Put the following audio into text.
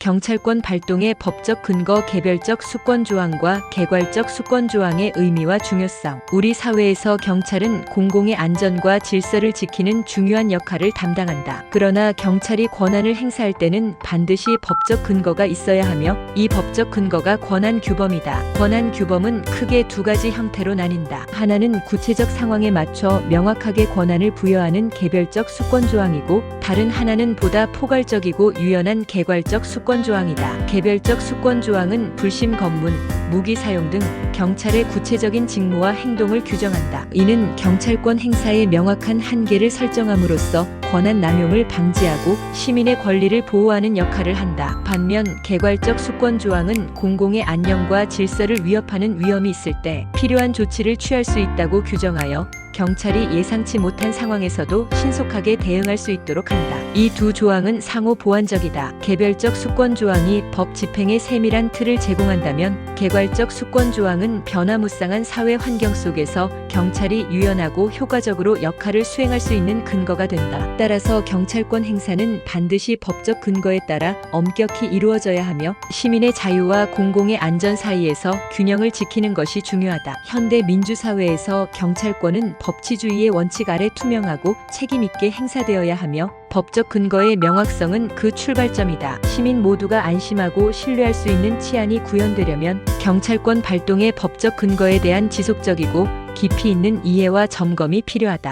경찰권 발동의 법적 근거 개별적 수권 조항과 개괄적 수권 조항의 의미와 중요성. 우리 사회에서 경찰은 공공의 안전과 질서를 지키는 중요한 역할을 담당한다. 그러나 경찰이 권한을 행사할 때는 반드시 법적 근거가 있어야 하며 이 법적 근거가 권한 규범이다. 권한 규범은 크게 두 가지 형태로 나뉜다. 하나는 구체적 상황에 맞춰 명확하게 권한을 부여하는 개별적 수권 조항이고 다른 하나는 보다 포괄적이고 유연한 개괄적 수권 조항이다. 개별적 수권 조항은 불심 검문, 무기 사용 등 경찰의 구체적인 직무와 행동을 규정한다. 이는 경찰권 행사의 명확한 한계를 설정함으로써 권한 남용을 방지하고 시민의 권리를 보호하는 역할을 한다. 반면 개괄적 수권 조항은 공공의 안녕과 질서를 위협하는 위험이 있을 때 필요한 조치를 취할 수 있다고 규정하여 경찰이 예상치 못한 상황에서도 신속하게 대응할 수 있도록 한다. 이 두 조항은 상호 보완적이다. 개별적 수권 조항이 법 집행에 세밀한 틀을 제공한다면 개괄적 수권 조항은 변화무쌍한 사회 환경 속에서 경찰이 유연하고 효과적으로 역할을 수행할 수 있는 근거가 된다. 따라서 경찰권 행사는 반드시 법적 근거에 따라 엄격히 이루어져야 하며 시민의 자유와 공공의 안전 사이에서 균형을 지키는 것이 중요하다. 현대 민주사회에서 경찰권은 법치주의의 원칙 아래 투명하고 책임있게 행사되어야 하며 법적 근거의 명확성은 그 출발점이다. 시민 모두가 안심하고 신뢰할 수 있는 치안이 구현되려면 경찰권 발동의 법적 근거에 대한 지속적이고 깊이 있는 이해와 점검이 필요하다.